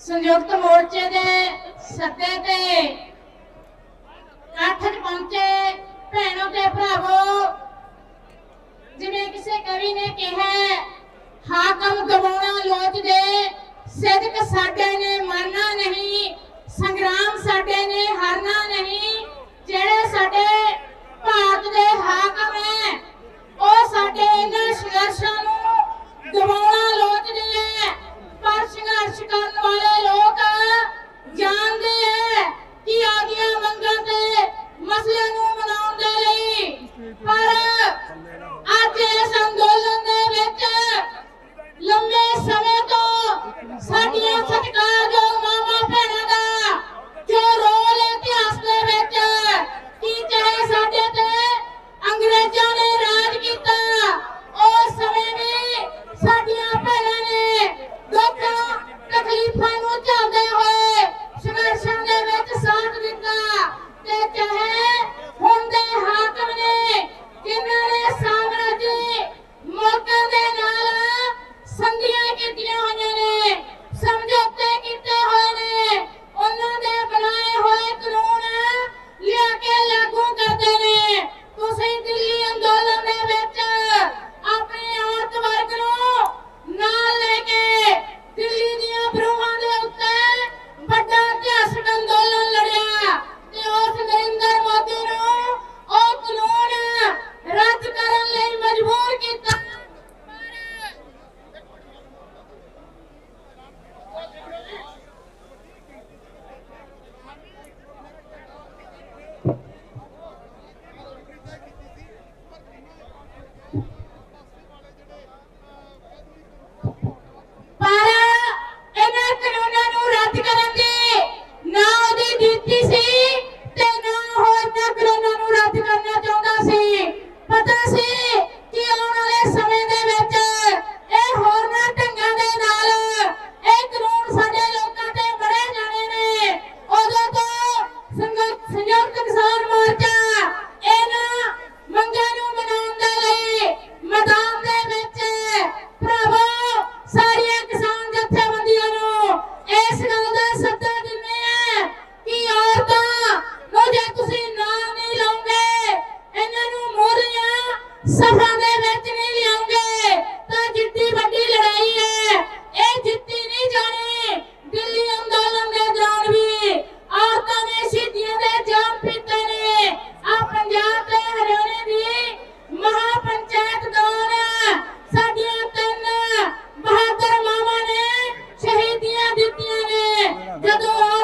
ਸੰਯੁਕਤ ਮੋਰਚੇ ਦੇ ਸੱਦੇ ਤੇ ਕਾਠ ਪਹੁੰਚੇ ਭੈਣੋ ਤੇ ਭਰਾਵੋ, ਜਿਵੇਂ ਕਿਸੇ ਕਵੀ ਨੇ ਕਿਹਾ, ਹਾਕਮ ਗਵਾਉਣਾ ਲੋਚ ਦੇ ਸਿਦਕ ਸਾਡੇ ਨੇ ਮਨ अधिकार সাধু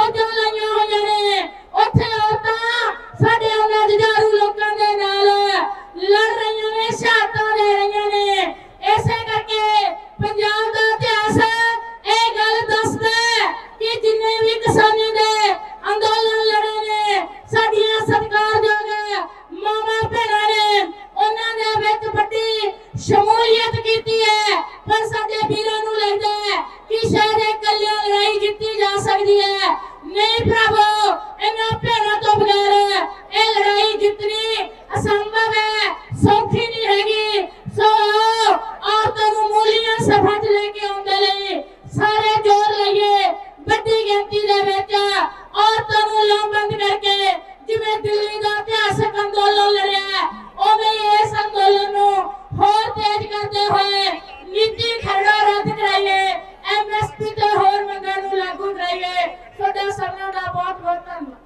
ਫੌਜਾਂ ਲਾਈਆਂ ਹੋਈਆਂ ਨੇ। ਉੱਥੇ ਔਰਤਾਂ ਸਾਡੇ ਉਹਨਾਂ ਜਜਾਰੂ ਲੋਕਾਂ ਦੇ ਨਾਲ ਲੜ ਰਹੀਆਂ ਨੇ, ਸ਼ਹਾਦਤਾਂ ਦੇ ਰਹੀਆਂ ਨੇ। ਇਸੇ ਕਰਕੇ ਪੰਜਾਬ ਦਾ ਇਤਿਹਾਸ ਇਹ ਗੱਲ ਦੱਸਦਾ ਕਿ ਜਿੰਨੇ ਵੀ ਕਿਸਾਨਾਂ ਦੇ ਅੰਦੋਲਨ ਲੜੇ ਨੇ, ਸਾਡੀਆਂ ਸਤਿਕਾਰਯੋਗ ਮਾਵਾਂ ਭੈਣਾਂ ਨੇ, ਉਹਨਾਂ ਦੇ ਵਿੱਚ ਵੱਡੀ ਸ਼ਮੂਲੀਅਤ ਕੀਤੀ ਹੈ। ਪਰ ਸਾਡੇ ਵੀਰਾਂ ਨੂੰ ਲੱਗਦਾ ਕਿ ਸ਼ਾਇਦ ਸਕਦੀ ਹੈ। ਨਹੀਂ ਭਰਾਵੋ, ਇਹਨਾਂ ਭੈਣਾਂ ਤੋਂ ਬਗੈਰ ਇਹ ਲੜਾਈ ਜਿੱਤਣੀ ਅਸੰਭਵ ਹੈ, ਸੌਖੀ ਨਹੀਂ 我在吗